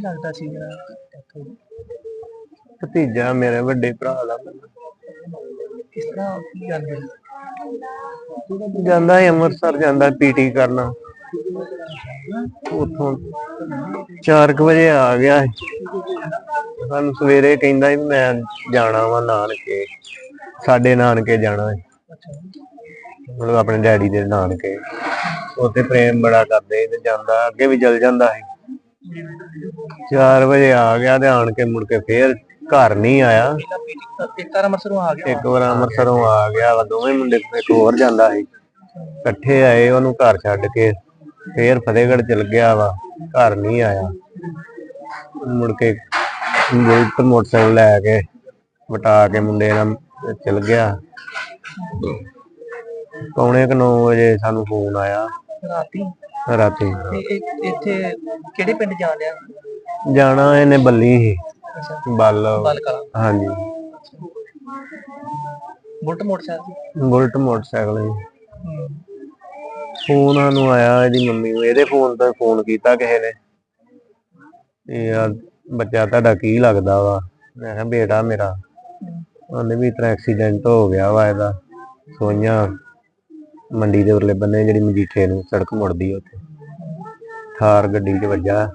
ਕੀ ਲੱਗਦਾ ਸੀ ਜਿਹੜਾ ਹੋਈ? ਭਤੀਜਾ ਮੇਰੇ ਵੱਡੇ ਭਰਾ ਦਾ ਕਿਸ ਤਰ੍ਹਾਂ ਕੀ ਗੱਲ ਹੋਈ? ਜਾਂਦਾ ਹੈ ਅੰਮ੍ਰਿਤਸਰ ਜਾਂਦਾ ਪੀਟੀ ਕਰਨ। ਉਥੋਂ 4 ਵਜੇ ਆ ਗਿਆ। ਸਾਨੂੰ ਸਵੇਰੇ ਕਹਿੰਦਾ ਵੀ ਮੈਂ ਜਾਣਾ ਵਾ ਨਾਨਕੇ। ਸਾਡੇ ਨਾਨਕੇ ਜਾਣਾ ਹੈ ਮਤਲਬ ਆਪਣੇ ਡੈਡੀ ਦੇ ਨਾਨਕੇ। ਉੱਥੇ ਪ੍ਰੇਮ ਬੜਾ ਕਰਦੇ ਤੇ ਜਾਂਦਾ ਅੱਗੇ ਵੀ ਚਲ ਜਾਂਦਾ ਸੀ। 4 ਵਜੇ ਆ ਗਿਆ ਤੇ ਆਣ ਕੇ ਮੁੜ ਕੇ ਫੇਰ ਘਰ ਨਹੀਂ ਆਇਆ। ਇੱਕ ਤਾਰਾ ਮਰਸਰੋਂ ਆ ਗਿਆ। ਇੱਕ ਵਾਰ ਅੰਮ੍ਰਿਤਸਰੋਂ ਆ ਗਿਆ ਵਾ ਦੋਵੇਂ ਮੁੰਡੇ ਇੱਕ ਹੋਰ ਜਾਂਦਾ ਸੀ। ਇਕੱਠੇ ਆਏ ਉਹਨੂੰ ਘਰ ਛੱਡ ਕੇ ਫੇਰ ਫਤਿਹਗੜ੍ਹ ਚਲ ਗਿਆ ਵਾ ਘਰ ਨਹੀਂ ਆਇਆ। ਮੁੜ ਕੇ ਬੁਲਟ ਮੋਟਰਸਾਈਕਲ ਲੈ ਕੇ ਵਟਾ ਕੇ ਮੁੰਡੇ ਨਾਲ ਚਲ ਗਿਆ। ਪੌਣੇ ਕੁ 9 ਵਜੇ ਸਾਨੂੰ ਫੋਨ ਆਇਆ। ਰਾਤੀ? ਰਾਤੀ। ਤੇ ਇਹ- ਇੱਥੇ ਕਿਹੜੇ ਪਿੰਡ ਜਾ ਲਿਆ ਜਾਣਾ ਇਹਨੇ ਬੱਲੀ ਅੱਛਾ। ਬੱਲ। ਬਲ ਕਲਾ ਹਾਂਜੀ। ਬੁਲਟ ਮੋਟਰਸਾਈਕਲ ਸੀ? ਬੁਲਟ ਮੋਟਰਸਾਈਕਲ ਸੀ ਹੂੰ। ਫੋਨ ਸਾਨੂੰ ਆਇਆ ਇਹਦੀ ਮੰਮੀ ਨੂੰ। ਇਹਦੇ ਫੋਨ ਤੋਂ ਫੋਨ ਕੀਤਾ ਕਿਸੇ ਨੇ। ਇਹ ਯਾਰ ਬੱਚਾ ਤੁਹਾਡਾ ਕੀ ਲੱਗਦਾ ਵਾ? ਮੈਂ ਕਿਹਾ ਬੇਟਾ ਮੇਰਾ। ਉਹਨੇ ਵੀ ਇਤਨਾ ਐਕਸੀਡੈਂਟ ਹੋ ਗਿਆ ਵਾ ਇਹਦਾ। ਸੋਈਆਂ। ਮੰਡੀ ਦੇ ਉਰਲੇ ਬੰਨੇ ਜਿਹੜੀ ਮਜੀਠੇ ਨੂੰ ਸੜਕ ਮੁੜਦੀ ਆ ਉੱਥੇ। ਥਾਰ ਗੱਡੀ 'ਚ ਵੱਜਾ।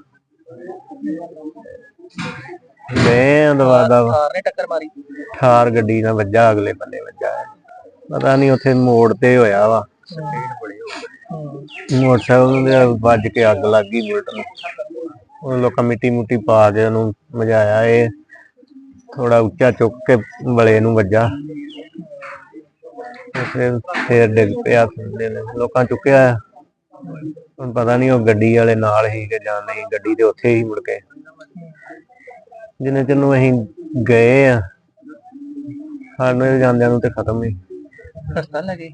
ਮੈਂ ਦਵਾ ਦਾ ਕਾਰ ਨੇ ਟੱਕਰ ਮਾਰੀ। ਥਾਰ ਗੱਡੀ ਨਾਲ ਵੱਜਾ ਅਗਲੇ ਬੰਨੇ ਵੱਜਾ। ਪਤਾ ਨਹੀਂ ਉੱਥੇ ਮੋੜ ਤੇ ਹੋਇਆ ਵਾ। ਮੋਟਰਸਾਈਕਲ ਦੇ ਵੱਜ ਕੇ ਅੱਗ ਲੱਗ ਗਈ ਬੁਲਟ ਨੂੰ। ਉਹ ਲੋਕਾਂ ਮਿੱਟੀ ਮੁੱਟੀ ਪਾ ਕੇ ਉਹਨੂੰ ਮਜਾਇਆ ਇਹ ਥੋੜਾ ਉੱਚਾ ਚੁੱਕ ਕੇ ਵਲੇ ਨੂੰ ਵੱਜਾ। ਫਿਰ ਫੇਰ ਡਿੱਗ ਪਿਆ ਥੱਲੇ ਨੂੰ। ਲੋਕਾਂ ਚੁੱਕਿਆ ਹੁਣ ਪਤਾ ਨਹੀਂ ਉਹ ਗੱਡੀ ਵਾਲੇ ਨਾਲ ਹੀ ਕਿ ਜਾਂ ਨਹੀਂ ਗੱਡੀ ਤੇ ਉੱਥੇ ਹੀ ਮੁੜ ਕੇ। ਜਿੰਨੇ ਚਿਰ ਨੂੰ ਅਸੀਂ ਗਏ ਆ ਸਾਨੂੰ ਜਾਂਦਿਆਂ ਨੂੰ ਤੇ ਖਤਮ ਹੀ। ਹਸਪਤਾਲ ਲੱਗੇ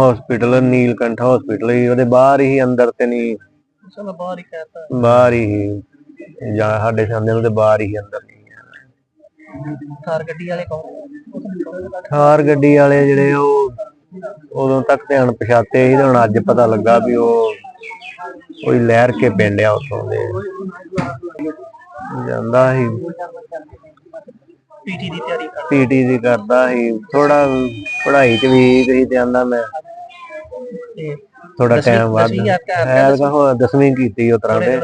ਹਸਪੀਟਲ ਨੀਲਕੰਠ ਹਸਪੀਟਲ ਹੀ। ਉਹਦੇ ਬਾਹਰ ਹੀ ਅੰਦਰ ਤੇ ਨਹੀਂ। ਚਲੋ ਬਾਹਰ ਹੀ ਕਹਿਤਾ ਬਾਹਰ ਹੀ। ਜਾਂ ਸਾਡੇ ਸਾਹਮਣੇ ਉਹਦੇ ਬਾਹਰ ਹੀ ਅੰਦਰ ਨਹੀਂ। ਕਾਰ ਗੱਡੀ ਵਾਲੇ ਕੌਣ? ਥਾਰ ਗੱਡੀ ਵਾਲੇ ਜਿਹੜੇ ਉਹ ਉਦੋਂ ਤੱਕ ਤੇ ਅਣਪਛਾਤੇ ਸੀ ਤੇ ਹੁਣ ਅੱਜ ਪਤਾ ਲੱਗਾ ਵੀ ਉਹ ਕੋਈ ਲਹਿਰ ਕੇ ਪਿੰਡ ਆ ਉੱਥੋਂ ਦੇ। ਜਾਂਦਾ ਸੀ। ਪੀਟੀ ਦੀ ਤਿਆਰੀ ਕਰ ਪੀਟੀ ਦੀ ਕਰਦਾ ਸੀ। ਥੋੜਾ ਪੜ੍ਹਾਈ ਚ ਵੀ ਸੀ ਤੇ ਆਂਦਾ ਮੈਂ। ਥੋੜਾ ਟਾਈਮ ਵੱਧ। ਦਸਵੀਂ ਆਪ ਕਰ- ਹੈ ਤਾਂ ਹੋ ਦਸਵੀਂ ਕੀਤੀ ਉਸ ਤਰ੍ਹਾਂ ਦੇ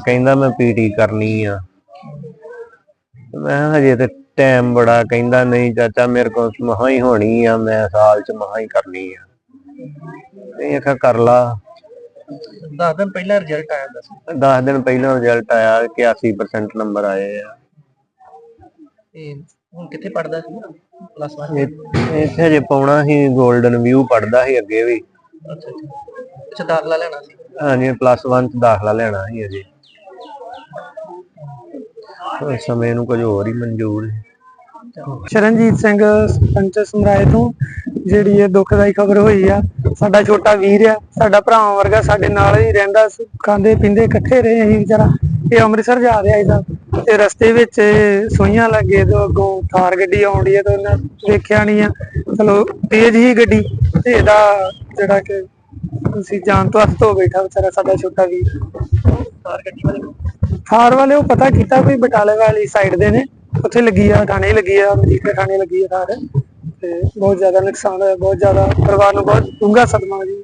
ਕਹਿੰਦਾ ਮੈਂ ਪੀਟੀ ਕਰਨੀ ਆ। ਮੈਂ ਕਿਹਾ ਹਜੇ ਤੇ ਟਾਈਮ ਬੜਾ ਕਹਿੰਦਾ ਨਹੀਂ ਚਾਚਾ ਮੇਰੇ ਕੋਲ ਮਹਾ ਹੀ ਹੋਣੀ ਆ ਮੈਂ ਸਾਲ ਚ ਮਹਾ ਹੀ ਕਰਨੀ ਆ। ਤੇ ਆਖਿਆ ਕਰ ਲਾ। 10 ਦਿਨ ਪਹਿਲਾਂ ਰਿਜ਼ਲਟ ਆਇਆ ਦੱਸ। 10 ਦਿਨ ਪਹਿਲਾਂ ਰਿਜ਼ਲਟ ਆਇਆ ਕਿ 80% ਨੰਬਰ ਆਏ ਆ। ਤੇ ਹੁਣ ਕਿੱਥੇ ਪੜਦਾ ਸੀ? ਪਲੱਸ 1 ਇਹ- ਇੱਥੇ ਹਜੇ ਪਾਉਣਾ ਸੀ 골ਡਨ ਵਿਊ ਪੜਦਾ ਸੀ ਅੱਗੇ ਵੀ। ਅੱਛਾ ਦਾਖਲਾ ਲੈਣਾ ਸੀ। ਹਾਂਜੀ ਪਲੱਸ 1 ਚ ਦਾਖਲਾ ਲੈਣਾ ਸੀ ਅਜੇ ਸਮੇਂ ਨੂੰ ਕੁਝ ਹੋਰ ਹੀ ਮਨਜ਼ੂਰ ਸੀ। ਸ਼ਰਨਜੀਤ ਸਿੰਘ ਸਰਪੰਚ ਸਮਰਾਏ ਤੋਂ ਜਿਹੜੀ ਇਹ ਦੁਖਦਾਈ ਖਬਰ ਹੋਈ ਆ ਸਾਡਾ ਛੋਟਾ ਵੀਰ ਆ ਸਾਡਾ ਭਰਾਵਾਂ ਵਰਗਾ ਸਾਡੇ ਨਾਲ ਹੀ ਰਹਿੰਦਾ ਸੀ ਖਾਂਦੇ ਪੀਂਦੇ ਇਕੱਠੇ ਰਹੇ ਅਸੀਂ ਵਿਚਾਰਾ ਇਹ ਅੰਮ੍ਰਿਤਸਰ ਜਾ ਰਿਹਾ ਇਹਦਾ ਤੇ ਰਸਤੇ ਵਿੱਚ ਸੋਈਆਂ ਲੱਗੇ ਤੋਂ ਅੱਗੋਂ ਥਾਰ ਗੱਡੀ ਆਉਂਦੀ ਹੈ ਤੇ ਉਹਨਾਂ ਵੇਖਿਆ ਨਹੀਂ ਆ ਚਲੋ ਤੇਜ਼ ਹੀ ਗੱਡੀ ਤੇ ਇਹਦਾ ਜਿਹੜਾ ਕਿ ਤੁਸੀਂ ਜਾਨ ਤੋਂ ਹੱਥ ਧੋ ਬੈਠਾ ਵਿਚਾਰਾ ਸਾਡਾ ਛੋਟਾ ਵੀਰ। ਗੱਡੀ ਵਾਲੇ ਥਾਰ ਵਾਲੇ ਉਹ ਪਤਾ ਕੀਤਾ ਵੀ ਬਟਾਲੇ ਵਾਲੀ ਸਾਈਡ ਦੇ ਨੇ ਉੱਥੇ ਲੱਗੀ ਆ ਥਾਣੇ ਲੱਗੀ ਆ ਮਜੀਠੇ ਥਾਣੇ ਲੱਗੀ ਆ ਥਾਰ। ਤੇ ਬਹੁਤ ਜ਼ਿਆਦਾ ਨੁਕਸਾਨ ਹੋਇਆ ਬਹੁਤ ਜ਼ਿਆਦਾ ਪਰਿਵਾਰ ਨੂੰ ਬਹੁਤ ਡੂੰਘਾ ਸਦਮਾ ਜੀ।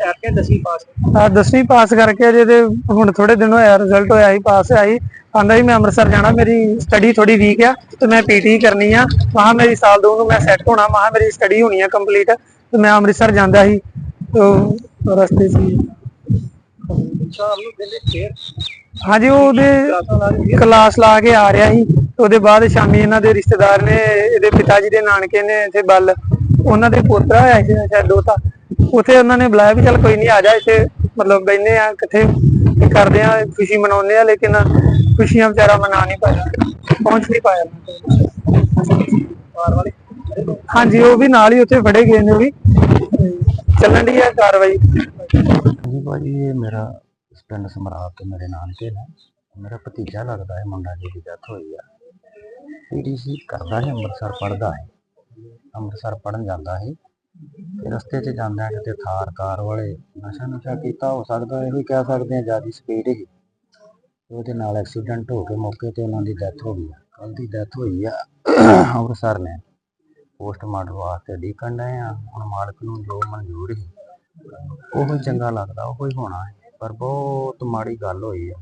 ਐਰ ਕੇ 10ਵੀਂ ਪਾਸ ਆ 10ਵੀਂ ਪਾਸ ਕਰਕੇ ਅਜੇ ਤੇ ਹੁਣ ਥੋੜੇ ਦਿਨ ਹੋਇਆ ਰਿਜ਼ਲਟ ਹੋਇਆ ਹੀ ਪਾਸ ਹੀ ਆਂਦਾ ਹੀ ਮੈਂ ਅੰਮ੍ਰਿਤਸਰ ਜਾਣਾ ਮੇਰੀ ਸਟੱਡੀ ਥੋੜੀ ਵੀਕ ਆ ਤੇ ਮੈਂ ਪੀਟੀ ਕਰਨੀ ਆ। ਮਹਾ ਮੇਰੀ ਸਾਲ ਦੋ ਨੂੰ ਮੈਂ ਸੈੱਟ ਹੋਣਾ ਮਹਾ ਮੇਰੀ ਸਟੱਡੀ ਹੋਣੀ ਆ ਕੰਪਲੀਟ ਤੇ ਮੈਂ ਅੰਮ੍ਰਿਤਸਰ ਜਾਂਦਾ ਸੀ। ਤੇ ਰਸਤੇ ਸੀ। ਸ਼ਾਮ ਨੂੰ ਫੇਰ ਹਾਂਜੀ, ਉਹਦੇ ਕਲਾਸ ਲਾ ਕੇ ਆ ਰਿਹਾ ਸੀ। ਉਹਦੇ ਬਾਅਦ ਸ਼ਾਮੀ ਇਹਨਾਂ ਦੇ ਰਿਸ਼ਤੇਦਾਰ ਨੇ, ਇਹਦੇ ਪਿਤਾ ਜੀ ਦੇ ਨਾਨਕੇ ਨੇ ਇੱਥੇ ਬੱਲ, ਉਹਨਾਂ ਦੇ ਪੋਤਰਾ ਹੋਇਆ ਸੀ ਸ਼ਾਇਦ ਦੋਤਾ। ਉੱਥੇ ਉਹਨਾਂ ਨੇ ਬੁਲਾਇਆ ਵੀ ਚੱਲ ਕੋਈ ਨਹੀਂ ਆ ਜਾ ਇੱਥੇ। ਮਤਲਬ ਬੈਨੇ ਆ ਕਿੱਥੇ ਕਰਦੇ ਆ, ਖੁਸ਼ੀ ਮਨਾਉਂਦੇ ਆ, ਲੇਕਿਨ ਖੁਸ਼ੀਆਂ ਵਿਚਾਰਾ ਮਨਾ ਨਹੀਂ ਪਾਇਆ। ਪਹੁੰਚ ਨਹੀਂ ਪਾਇਆ। ਹਾਂਜੀ, ਉਹ ਵੀ ਨਾਲ ਹੀ ਉੱਥੇ ਫੜੇ ਗਏ ਨੇ ਵੀ। ਚੱਲਣ ਦੀ ਆ ਕਾਰਵਾਈ। ਜੀ ਭਾਜੀ, ਇਹ ਮੇਰਾ ਪਿੰਡ ਸਮਰਾਟ ਤੋਂ ਮੇਰੇ ਨਾਨਕੇ ਨੇ। ਮੇਰਾ ਭਤੀਜਾ ਲੱਗਦਾ ਹੈ, ਮੁੰਡਾ ਜੀ ਦੀ ਡੈਥ ਹੋਈ ਆ। ਪੀਡੀਸੀ ਕਰਦਾ ਹੈ, ਅੰਮ੍ਰਿਤਸਰ ਪੜਦਾ ਹੈ। ਅੰਮ੍ਰਿਤਸਰ ਪੜਨ ਜਾਂਦਾ ਹੈ। ਤੇ ਰਸਤੇ 'ਚ ਜਾਂਦਾ ਕਿਤੇ ਥਾਰ ਕਾਰ ਵਾਲੇ ਨਸ਼ਾ ਨੁਸ਼ਾ ਕੀਤਾ, ਹੋ ਸਕਦਾ ਇਹੋ ਹੀ ਕਹਿ ਸਕਦੇ ਆ ਜ਼ਿਆਦਾ ਸਪੀਡ ਹੀ। ਉਹਦੇ ਨਾਲ ਐਕਸੀਡੈਂਟ ਹੋ ਕੇ ਮੌਕੇ ਤੇ ਉਹਨਾਂ ਦੀ ਡੈਥ ਹੋ ਗਈ ਕੱਲ ਦੀ ਡੈਥ ਹੋਈ ਆ ਅੰਮ੍ਰਿਤਸਰ ਨੇ। ਪੋਸਟਮਾਰਟਮ ਵਾਸਤੇ ਡੀਕਣ ਡਏ ਆ। ਹੁਣ ਮਾਲਕ ਨੂੰ ਜੋ ਮਨਜ਼ੂਰ ਸੀ, ਉਹ ਚੰਗਾ ਲੱਗਦਾ, ਉਹ ਹੀ ਹੋਣਾ ਹੈ। ਪਰ ਬਹੁਤ ਮਾੜੀ ਗੱਲ ਹੋਈ ਆ।